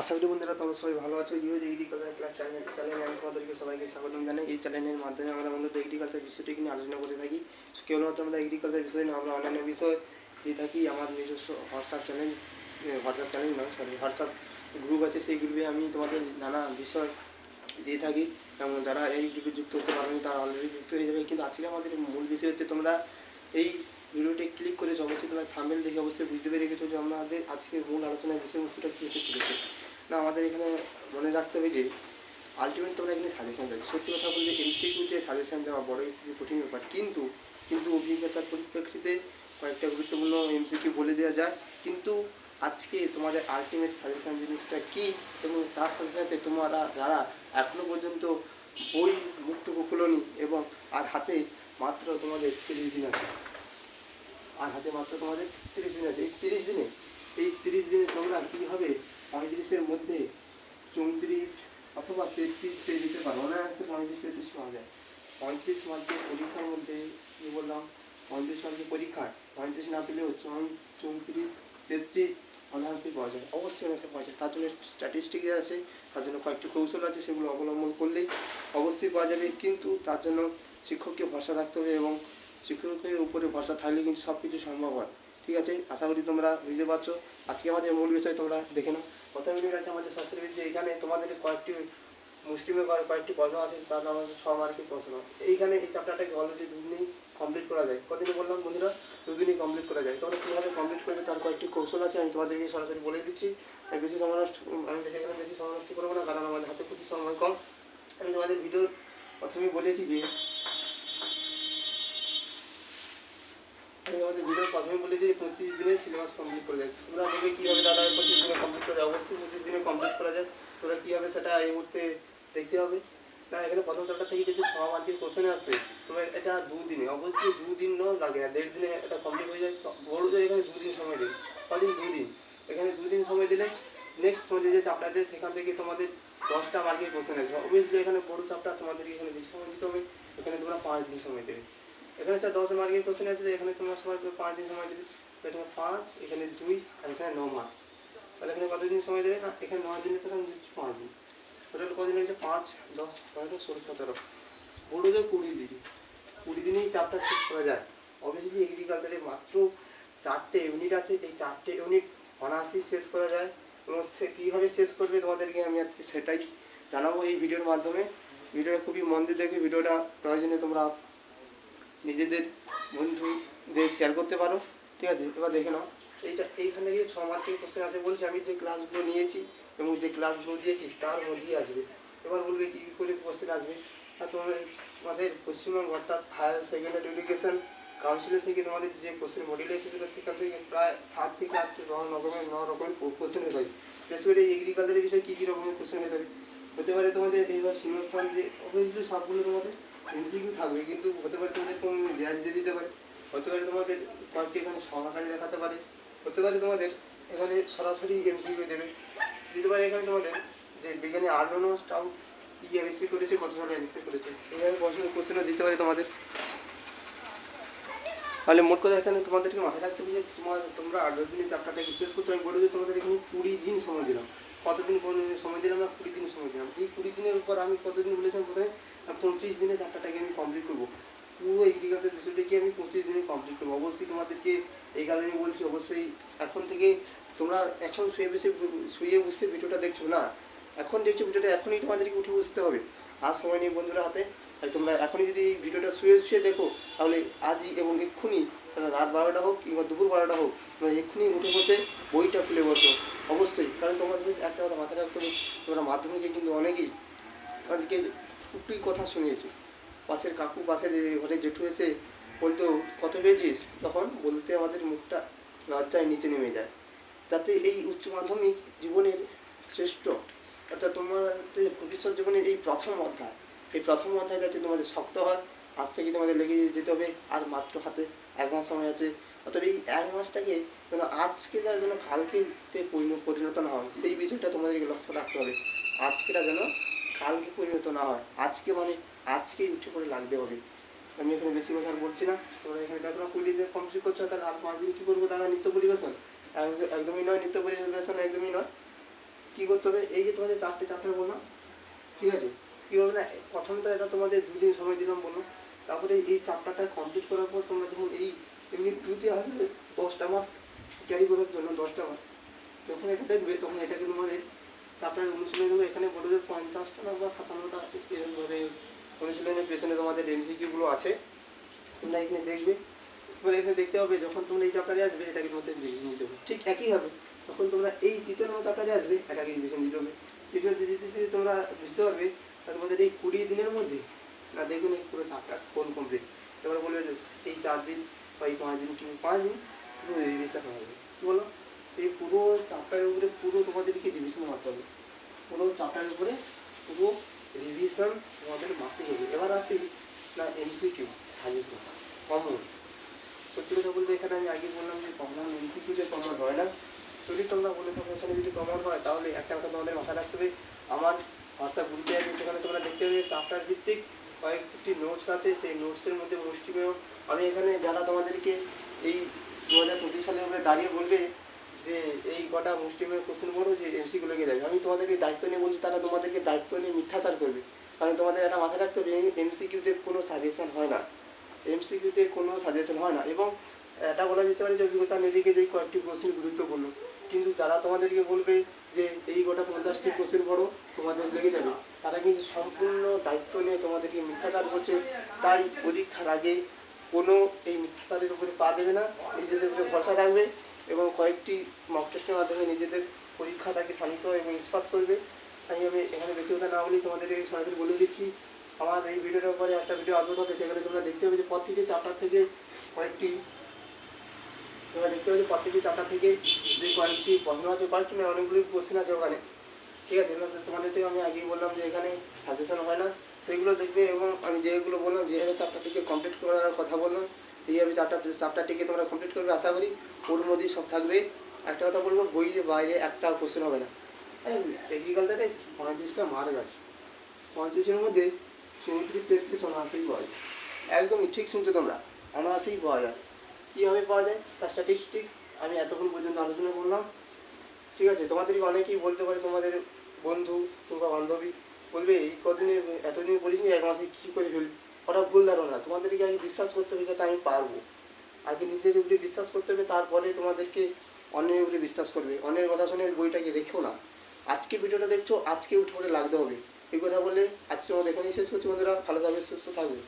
আশা করি বন্ধুরা তোমরা সবাই ভালো আছো। ইউজ এগ্রিকালচার ক্লাস চ্যানেল চ্যানেলে আমি তোমাদেরকে সবাইকে স্বাগতম জানাই। এই চ্যানেলের মাধ্যমে আমরা মূলত এগ্রিকালচার বিষয়টি নিয়ে আলোচনা করে থাকি। কেবলমাত্র আমরা এগ্রিকালচার বিষয় না, আমরা অন্যান্য বিষয় দিয়ে থাকি। আমার নিজস্ব হোয়াটসঅ্যাপ চ্যানেল হোয়াটসঅ্যাপ চ্যানেল নয় সরি হোয়াটসঅ্যাপ গ্রুপ আছে। সেই গ্রুপে আমি তোমাদের নানা বিষয় দিয়ে থাকি। এবং যারা এই গ্রুপে যুক্ত হতে পারেনি, তারা অলরেডি যুক্ত হয়ে যাবে। কিন্তু আজকে আমাদের মূল বিষয় হচ্ছে তোমরা এই ভিডিওটি ক্লিক করে অবশ্যই তোমরা থাম্বেল দেখে অবশ্যই বুঝতে পেরে গেছো যে আমাদের আজকের মূল আলোচনার বিষয়বস্তুটা কী হতে চলেছে। না, আমাদের এখানে মনে রাখতে হবে যে আলটিমেট তোমরা এখানে সাজেশন দেবে। সত্যি কথা বলতে এমসিকিউতে সাজেশন দেওয়া বড় একটু কঠিন ব্যাপার। কিন্তু কিন্তু অভিজ্ঞতার পরিপ্রেক্ষিতে কয়েকটা গুরুত্বপূর্ণ এমসিকিউ বলে দেওয়া যায়। কিন্তু আজকে তোমাদের আলটিমেট সাজেশন জিনিসটা কী? এবং তার সাথে সাথে তোমরা যারা এখনও পর্যন্ত বই মুক্তকু খুলনি এবং আর হাতে মাত্র তোমাদের তিরিশ দিন আছে। আর হাতে মাত্র তোমাদের তিরিশ দিন আছে। এই তিরিশ দিনে, এই তিরিশ দিনে তোমরা কীভাবে পঁয়ত্রিশের মধ্যে চৌত্রিশ অথবা তেত্রিশ পেয়ে দিতে পারো অনায়াসে পঁয়ত্রিশ তেত্রিশ পাওয়া যায়। পঁয়ত্রিশ মার্কের পরীক্ষার মধ্যে কী বললাম, পঁয়ত্রিশ মার্কের পরীক্ষায় পঁয়ত্রিশ না পেলেও চৌত্রিশ, তেত্রিশ অনায়াসে পাওয়া যায়। অবশ্যই অনায়াসে পাওয়া যায়। তার জন্য স্ট্যাটিস্টিকে আছে, তার জন্য কয়েকটি কৌশল আছে, সেগুলো অবলম্বন করলেই অবশ্যই পাওয়া যাবে। কিন্তু তার জন্য শিক্ষককে ভরসা রাখতে হবে এবং শিক্ষকের উপরে ভরসা থাকলে কিন্তু সব কিছু সম্ভব হয়। ঠিক আছে? আশা করি তোমরা বুঝতে পারছ। আজকে আমাদের মূল বিষয় তোমরা দেখে নাও। প্রথম আমাদের শাস্ত্রবিদ্যা। এখানে তোমাদের কয়েকটি কয়েক- কয়েকটি প্রশ্ন আছে, তার নাম হচ্ছে ছ মার্কের প্রশ্ন। এইখানে এই চ্যাপ্টারটাকে অলরেডি দুদিনেই কমপ্লিট করা যায়? কদিনে বললাম বন্ধুরা? দুদিনই কমপ্লিট করা যায়। তোমরা কীভাবে কমপ্লিট করবে তার কয়েকটি কৌশল আছে, আমি তোমাদেরকে সরাসরি বলে দিচ্ছি। আমি বেশি সময় নষ্ট আমি এখানে বেশি সময় নষ্ট করব না, কারণ আমাদের হাতে প্রতি সময় কম। আমি তোমাদের ভিডিওর প্রথমেই বলেছি যে আমি আমাদের ভিডিওর প্রথমে বলেছি যে পঁচিশ দিনে সিলেবাস কমপ্লিট করে যায়। তোমরা বলবে কীভাবে দাদা পঁচিশ দিনে কমপ্লিট করা যায়? অবশ্যই পঁচিশ দিনে কমপ্লিট করা যায়। তোমরা কীভাবে সেটা এই মুহূর্তে দেখতে হবে। না, এখানে প্রথম চ্যাপ্টার থেকে যদি ছ মার্কের কোশ্চেন আসে তবে এটা দুদিনে অবশ্যই দুদিন লাগে না, দেড় দিনে এটা কমপ্লিট হয়ে যায়। বড় যায় এখানে দুদিন সময় দেবে কদিন দুদিন। এখানে দুদিন সময় দিলে নেক্সট তোমাদের যে চ্যাপ্টার আছে, সেখান থেকে তোমাদের দশটা মার্কের কোশ্চেন আসবে। অবভিয়াসলি এখানে বড় চ্যাপ্টার তোমাদেরকে এখানে বেশি সময় দিতে হবে, এখানে তোমরা পাঁচ দিন সময় দেবে। এখানে স্যার দশ মার্কের কোশ্চেন আছে, এখানে তোমার সময় পাঁচ দিন সময় দেবে। এখানে পাঁচ, এখানে দুই আর এখানে ন মার্ক তাহলে এখানে কতদিন সময় দেবে না, এখানে নয় দিনের তো পাঁচ দিন। টোটাল কদিন হচ্ছে পাঁচ, দশ, পনেরো, ষোলো, সতেরো। বড়োদের কুড়ি দিন। কুড়ি দিনেই চারটা শেষ করা যায়। অবভিয়াসলি এগ্রিকালচারে মাত্র চারটে ইউনিট আছে। এই চারটে ইউনিট অনায়াসেই শেষ করা যায়। এবং সে কীভাবে শেষ করবে তোমাদেরকে আমি আজকে সেটাই জানাব এই ভিডিওর মাধ্যমে। ভিডিওটা খুবই মন দিয়ে দেখে, ভিডিওটা প্রয়োজনে তোমরা নিজেদের বন্ধুদের শেয়ার করতে পারো। ঠিক আছে? এবার দেখে নাও। এইখান থেকে ছ মার্কের কোশ্চেন আছে, বলছে আমি যে ক্লাসগুলো নিয়েছি এবং যে ক্লাসগুলো দিয়েছি তার মধ্যেই আসবে। এবার বলবে কী করে কোশ্চেন আসবে? আর তোমাদের আমাদের পশ্চিমবঙ্গ অর্থাৎ হায়ার সেকেন্ডারি এডুকেশন কাউন্সিলের থেকে তোমাদের যে কোশ্চেন মডেল এসেছিল, সেখান থেকে প্রায় সাত থেকে আট ন রকমের ন রকমের কোশ্চেন পারে বিশেষ করে এগ্রিকালচারের বিষয়ে কী কী রকমের কোশ্চেন হতে পারে হতে পারে তোমাদের এইবার শূন্যস্থান যে অবভিয়াসলি সবগুলো তোমাদের এমসিকিউ থাকবে, কিন্তু হতে পারে তোমাদের কোন গ্যাস দিয়ে দিতে পারে। হতে পারে তোমাদের কয়েকটি এখানে সহকারী দেখাতে পারে। হতে পারে তোমাদের এখানে সরাসরি এমসিকিউ দেবে। দিতে পারে এখানে তোমাদের যে বিজ্ঞানী আর্নন স্টাউট কি এমএসসি করেছে, কত সালে এমএসসি করেছে। এইভাবে প্রশ্ন কোশ্চেনও দিতে পারে তোমাদের। তাহলে মোট কথা এখানে তোমাদেরকে মাথায় রাখতে হবে যে তোমার তোমরা দশ দিনের চ্যাপ্টারটাকে শেষ করতে আমি বলে যে তোমাদের এখানে কুড়ি দিন সময় দিলাম। কতদিন সময় দিলাম না কুড়ি দিন সময় দিলাম? এই কুড়ি দিনের উপর আমি কতদিন বলেছিলাম প্রথমে পঁচিশ দিনে চ্যাপ্টারটাকে আমি কমপ্লিট করব। পুরো এগ্রিকালচার বিষয়টাকে আমি পঁচিশ দিনে কমপ্লিট করব? অবশ্যই তোমাদেরকে এই কারণে বলছি, অবশ্যই এখন থেকে তোমরা এখন শুয়ে বসে শুয়ে বসে ভিডিওটা দেখছ না? এখন দেখছ ভিডিওটা, এখনই তোমাদেরকে উঠে বসতে হবে। আর সময় নেই বন্ধুরা হাতে। তাই তোমরা এখনই যদি এই ভিডিওটা শুয়ে শুয়ে দেখো, তাহলে আজই এবং এক্ষুনি রাত বারোটা হোক কিংবা দুপুর বারোটা হোক, তোমরা এক্ষুনি উঠে বসে বইটা খুলে বসো। অবশ্যই, কারণ তোমাদের একটা কথা মাথায় রাখতে হবে, তোমরা মাধ্যমিকে কিন্তু অনেকেই তাদেরকে একটুই কথা শুনিয়েছি। পাশের কাকু, পাশের ঘরে জেঠু এসে বলতো, কত পেয়েছিস? তখন বলতে আমাদের মুখটা লজ্জায় নিচে নেমে যায়। যাতে এই উচ্চ মাধ্যমিক জীবনের শ্রেষ্ঠ, অর্থাৎ তোমাদের ভবিষ্যৎ জীবনের এই প্রথম অধ্যায়। এই প্রথম অধ্যায় যাতে তোমাদের শক্ত হয়, আজ থেকে তোমাদের লেগে যেতে হবে, আর মাত্র হাতে এক মাস সময় আছে। অর্থাৎ এই এক মাসটাকে যেন আজকে যার যেন কালকেতে পরিণ- পরিণত না হয়, সেই বিষয়টা তোমাদেরকে লক্ষ্য রাখতে হবে। আজকেটা যেন কালকে পরিণত না হয়। আজকে মানে আজকেই উঠে পড়ে লাগতে হবে আমি এখানে বেশি কথা বলছি না। তোমরা এখানে ব্যাকরণ কুড়ি দিন কমপ্লিট করছ, তাহলে আর পাঁচ দিন কী করব? দাদা, নৃত্য পরিবেশন? একদমই নয়, নৃত্য পরিবেশন একদমই নয়। কী করতে হবে? এই যে তোমাদের চারটে চারটে বললাম, ঠিক আছে? কী হবে না প্রথম তো এটা তোমাদের দুদিন সময় দিলাম বললাম তারপরে এই চাপ্টারটা কমপ্লিট করার পর তোমরা যখন এই এমনি টুতে আসবে, দশটা মার্ক ক্যারি করার জন্য দশটা মার্ক যখন এটা দেখবে, তখন এটাকে তোমাদের চাপ্টার অনুশীলন দেবো এখানে বলে পঞ্চাশটা না বা সাতান্নটা এরকমভাবে অনুশীলনের পেছনে তোমাদের এমসিকিউগুলো আছে। তোমরা এখানে দেখবে। তোমরা এখানে দেখতে হবে যখন তোমরা এই চ্যাপ্টারে আসবে, এটাকে তোমাদের রিভিশন দিতে হবে। ঠিক একই হবে যখন তোমরা এই তৃতীয় নম্বর চ্যাপ্টারে আসবে, এটাকে রিভিশন দিতে হবে। রিভিশন দিতে দিতে তোমরা বুঝতে পারবে মধ্যে এই কুড়ি দিনের মধ্যে না দেখবেন এই পুরো চ্যাপ্টার কোন কমপ্লিট এবার বলবে এই চার দিন বা এই পাঁচ দিন কিংবা পাঁচ দিন? পুরো রিভিশন হবে। বলো? এই পুরো চ্যাপ্টারের উপরে পুরো তোমাদেরকে রিভিশন মারতে হবে। পুরো চ্যাপ্টারের উপরে পুরো রিভিশন তোমাদের মারতে হবে। এবার আসি না এমসিকিউ সাজেশন কমন সত্যি কথা বলতে এখানে আমি আগে বললাম যে কমন এমসিকিউতে কমন হয় না, যদি তোমরা বলে থাকো এখানে যদি কমন হয়, তাহলে একটা কথা তোমাদের মাথায় রাখতে হবে। আমার হোয়াটসঅ্যাপ গ্রুপে আছে, সেখানে তোমরা দেখতে হবে চ্যাপ্টার ভিত্তিক কয়েকটি নোটস আছে। সেই নোটসের মধ্যে মুষ্টিমেয় আমি এখানে যারা তোমাদেরকে এই দু হাজার পঁচিশ সালের উপরে দাঁড়িয়ে বলবে যে এই কটা মুষ্টিমেয় কোশ্চেন করো, যে এমসিগুলোকে দেবে আমি তোমাদেরকে দায়িত্ব নিয়ে বলছি, তারা তোমাদেরকে দায়িত্ব নিয়ে মিথ্যাচার করবে। কারণ তোমাদের একটা মাথায় রাখতে হবে এমসিকিউতে কোনো সাজেশন হয় না। এমসিকিউতে কোনো সাজেশন হয় না। এবং এটা বলা যেতে পারে যে অভিজ্ঞতা নিজেকে যে কয়েকটি কোশ্চেন গুরুত্বপূর্ণ। কিন্তু যারা তোমাদেরকে বলবে যে এই গোটা পঞ্চাশটি কোশ্চেন পড়ো তোমাদের লেগে যাবে। তারা কিন্তু সম্পূর্ণ দায়িত্ব নিয়ে তোমাদেরকে মিথ্যাচার করছে। তাই পরীক্ষার আগে কোনো এই মিথ্যাচারের উপরে পা দেবে না, নিজেদের উপরে ভরসা রাখবে। এবং কয়েকটি মক টেস্টের মাধ্যমে নিজেদের পরীক্ষা তাকে শান্ত এবং ইস্পাত করবে। তাই আমি এখানে বেশি কথা না বলি তোমাদেরকে সরাসরি বলে দিচ্ছি। আমার এই ভিডিওটার উপরে একটা ভিডিও আপলোড হবে, সেখানে তোমরা দেখতে হবে যে প্রত্যেকটি চাপ্টার থেকে কয়েকটি তোমরা দেখতে পাবে প্রত্যেকটি চাপ্টার থেকে যে কয়েকটি প্রশ্ন আছে, কয়েকটি না, অনেকগুলি কোশ্চেন আছে ওখানে। ঠিক আছে তোমাদের থেকে আমি আগেই বললাম যে এখানে সাজেশন হয় না। সেগুলো দেখবে এবং আমি যেগুলো বললাম যেভাবে থেকে কমপ্লিট করার কথা বললাম। এইভাবে চাপ্টার চাপ্টারটিকে তোমরা কমপ্লিট করবে, আশা করি ওর মধ্যেই সব থাকবে। একটা কথা বলব, বইয়ের বাইরে একটা কোশ্চেন হবে না। এগ্রিকালচারে পঁয়ত্রিশটা মার্ক আছে। পঁয়ত্রিশের মধ্যে চৌত্রিশ, তেত্রিশ অনার্সেই পাওয়া যায়। একদমই ঠিক শুনছো তোমরা অনার্সেই পাওয়া যায়। কীভাবে পাওয়া যায়? তার স্ট্যাটিস্টিক্স আমি এতক্ষণ পর্যন্ত আলোচনা করলাম। ঠিক আছে, তোমাদেরকে অনেকেই বলতে পারে, তোমাদের বন্ধু কিংবা বান্ধবী বলবে, এই কদিনে এতদিন বলিস নি, এক মাসে কী করে ফেলবি ওটা ভুল ধারণা তোমাদেরকে আগে বিশ্বাস করতে হবে যাতে আমি পারব। আগে নিজের উপরে বিশ্বাস করতে হবে, তারপরে তোমাদেরকে অন্যের উপরে বিশ্বাস করবে। অন্যের কথা শুনে বইটাকে রেখেও না। আজকে ভিডিওটা দেখছ, আজকে উঠে পড়ে লাগতে হবে। এই কথা বলে আজকে আমাদের এখানেই শেষ করছি বন্ধুরা। ভালো থাকবে, সুস্থ থাকবে।